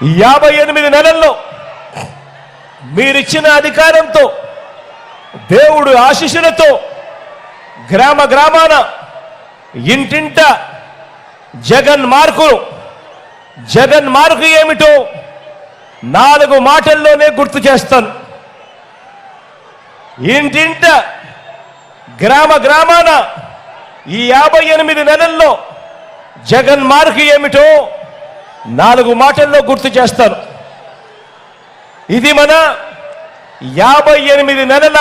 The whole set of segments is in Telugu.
యాభై ఎనిమిది నెలల్లో మీరిచ్చిన అధికారంతో దేవుడు ఆశీస్సులతో గ్రామ గ్రామాన ఇంటింట జగన్ మార్కులు జగన్ మార్కు ఏమిటో నాలుగు మాటల్లోనే గుర్తు చేస్తాను. ఇంటింట గ్రామ గ్రామాన ఈ యాభై ఎనిమిది నెలల్లో జగన్ మార్కు ఏమిటో నాలుగు మాటల్లో గుర్తు చేస్తాను. ఇది మన యాభై ఎనిమిది నెలల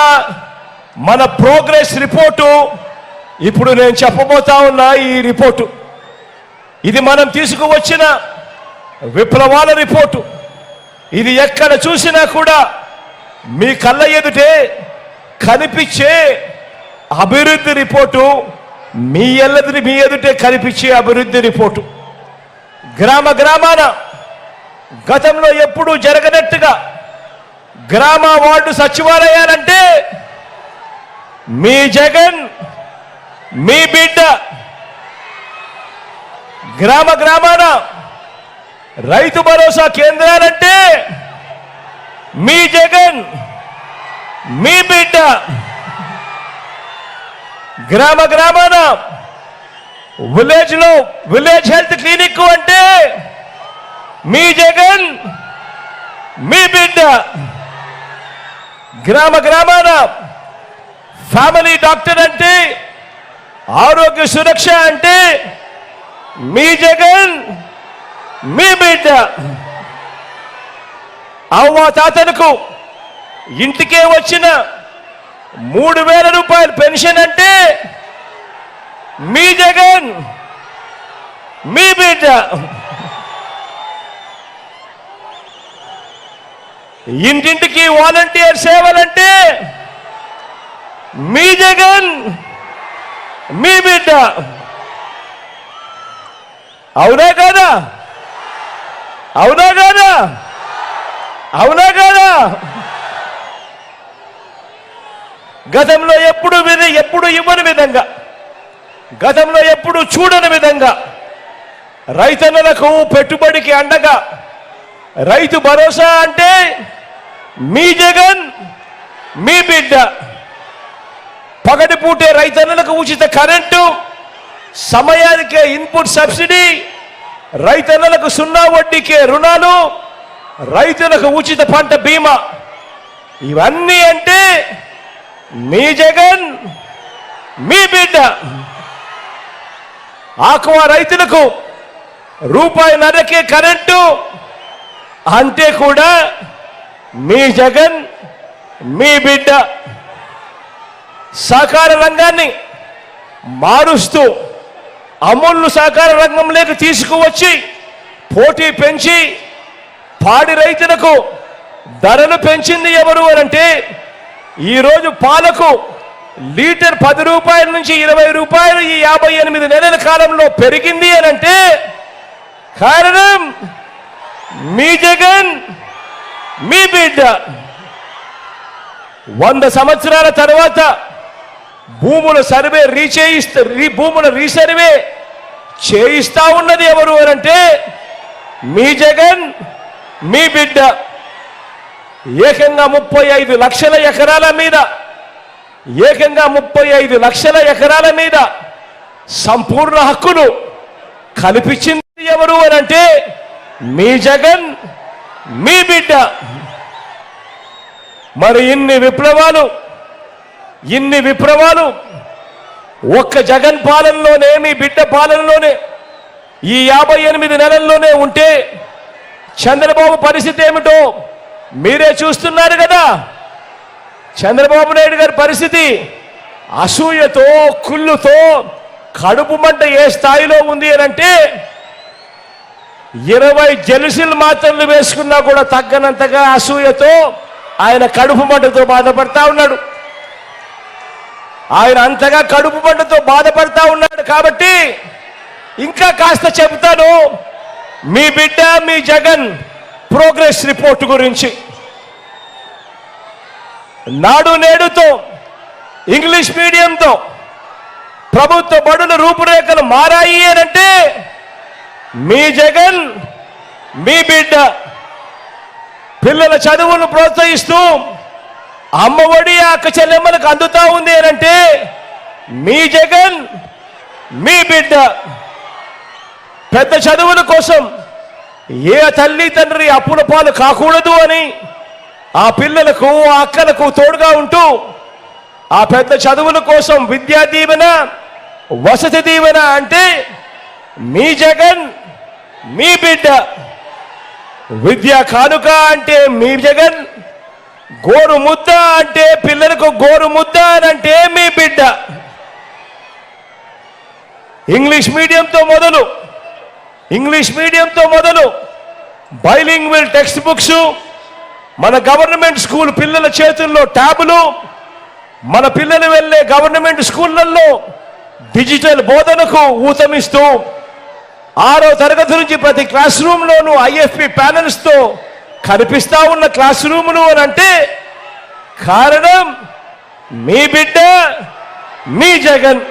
మన ప్రోగ్రెస్ రిపోర్టు. ఇప్పుడు నేను చెప్పబోతా ఉన్న ఈ రిపోర్టు. ఇది మనం తీసుకువచ్చిన విప్లవాల రిపోర్టు. ఇది ఎక్కడ చూసినా కూడా మీ కళ్ళ ఎదుటే కనిపించే అభివృద్ధి రిపోర్టు. మీ ఎల్లది మీ ఎదుటే కనిపించే అభివృద్ధి రిపోర్టు. గ్రామ గ్రామాన గతంలో ఎప్పుడూ జరగనట్టుగా గ్రామ వార్డు సచివాలయాలంటే మీ జగన్ మీ బిడ్డ గ్రామ గ్రామాన రైతు భరోసా కేంద్రాలంటే మీ జగన్ మీ బిడ్డ. గ్రామ గ్రామాన విలేజ్లో విలేజ్ హెల్త్ క్లినిక్ అంటే మీ జగన్ మీ బిడ్డ. గ్రామ గ్రామాన ఫ్యామిలీ డాక్టర్ అంటే ఆరోగ్య సురక్ష అంటే మీ జగన్ మీ బిడ్డ. అవ్వ తాతలకు ఇంటికే వచ్చిన మూడు వేల రూపాయలు పెన్షన్ అంటే మీ జగన్ మీ బిడ్డ. ఇంటింటికి వాలంటీర్ సేవలంటే మీ జగన్ మీ బిడ్డ. అవునా కాదా? అవునా కాదా? అవునా కాదా? గతంలో ఎప్పుడు విని ఎప్పుడు ఇవ్వని విధంగా గతంలో ఎప్పుడు చూడని విధంగా రైతన్నలకు పెట్టుబడికి అండగా రైతు భరోసా అంటే మీ జగన్ మీ బిడ్డ. పగటిపూటే రైతన్నలకు ఉచిత కరెంటు సమయానికే ఇన్పుట్ సబ్సిడీ రైతన్నలకు సున్నా వడ్డీకే రుణాలు రైతులకు ఉచిత పంట బీమా. ఇవన్నీ అంటే మీ జగన్ మీ బిడ్డ. ఆక్వా రైతులకు రూపాయి నరకే కరెంటు అంటే కూడా మీ జగన్ మీ బిడ్డ సహకార రంగాన్ని మారుస్తూ అమూల్ను సహకార రంగంలోకి తీసుకువచ్చి పోటీ పెంచి పాడి రైతులకు ధరలు పెంచింది ఎవరు అని అంటే ఈరోజు పాలకు లీటర్ పది రూపాయల నుంచి ఇరవై రూపాయలు ఈ యాభై ఎనిమిది నెలల కాలంలో పెరిగింది అని అంటే కారణం మీ జగన్ మీ బిడ్డ. వంద సంవత్సరాల తర్వాత భూముల సర్వే రీచేయిస్తే భూముల రీసర్వే చేయిస్తా ఉన్నది ఎవరు అని అంటే మీ జగన్ మీ బిడ్డ. ఏకంగా ముప్పై ఐదు లక్షల ఎకరాల మీద ఏకంగా ముప్పై ఐదు లక్షల ఎకరాల మీద సంపూర్ణ హక్కులు కల్పించింది ఎవరు అని అంటే మీ జగన్ మీ బిడ్డ. మరి ఇన్ని విప్లవాలు ఇన్ని విప్లవాలు ఒక్క జగన్ పాలనలోనే మీ బిడ్డ పాలనలోనే ఈ యాభై ఎనిమిది నెలల్లోనే ఉంటే చంద్రబాబు పరిస్థితి ఏమిటో మీరే చూస్తున్నారు కదా. చంద్రబాబు నాయుడు గారి పరిస్థితి అసూయతో కుళ్ళుతో కడుపు మంట ఏ స్థాయిలో ఉంది అని అంటే ఇరవై జెలుసిల్ మాత్రలు వేసుకున్నా కూడా తగ్గనంతగా అసూయతో ఆయన కడుపు మంటతో బాధపడతా ఉన్నాడు. ఆయన అంతగా కడుపు మంటతో బాధపడతా ఉన్నాడు కాబట్టి ఇంకా కాస్త చెబుతాను మీ బిడ్డ మీ జగన్ ప్రోగ్రెస్ రిపోర్ట్ గురించి. నాడు నేడుతో ఇంగ్లీష్ మీడియంతో ప్రభుత్వ బడుల రూపురేఖలు మారాయి అంటే మీ జగన్ మీ బిడ్డ పిల్లల చదువును ప్రోత్సహిస్తూ అమ్మఒడి అక్క చెల్లెమ్మలకు అందుతా ఉంది అంటే మీ జగన్ మీ బిడ్డ పెద్ద చదువుల కోసం ఏ తల్లి తండ్రి అప్పుల పాలు కాకూడదు అని ఆ పిల్లలకు ఆ అక్కలకు తోడుగా ఉంటూ ఆ పెద్ద చదువుల కోసం విద్యా దీవెన వసతి దీవెన అంటే మీ జగన్ మీ బిడ్డ. విద్యా కానుక అంటే మీ జగన్ గోరు ముద్ద అంటే పిల్లలకు గోరు ముద్ద అని అంటే మీ బిడ్డ. ఇంగ్లీష్ మీడియంతో మొదలు ఇంగ్లీష్ మీడియంతో మొదలు బైలింగ్విల్ టెక్స్ట్ బుక్స్ మన గవర్నమెంట్ స్కూల్ పిల్లల చేతుల్లో ట్యాబులు మన పిల్లలు వెళ్ళే గవర్నమెంట్ స్కూళ్ళల్లో డిజిటల్ బోధనకు ఊతమిస్తూ ఆరో తరగతి నుంచి ప్రతి క్లాస్ రూమ్లోనూ ఐఎఫ్పి ప్యానల్స్తో కనిపిస్తా ఉన్న క్లాస్ రూములు అని అంటే కారణం మీ బిడ్డ మీ జగన్.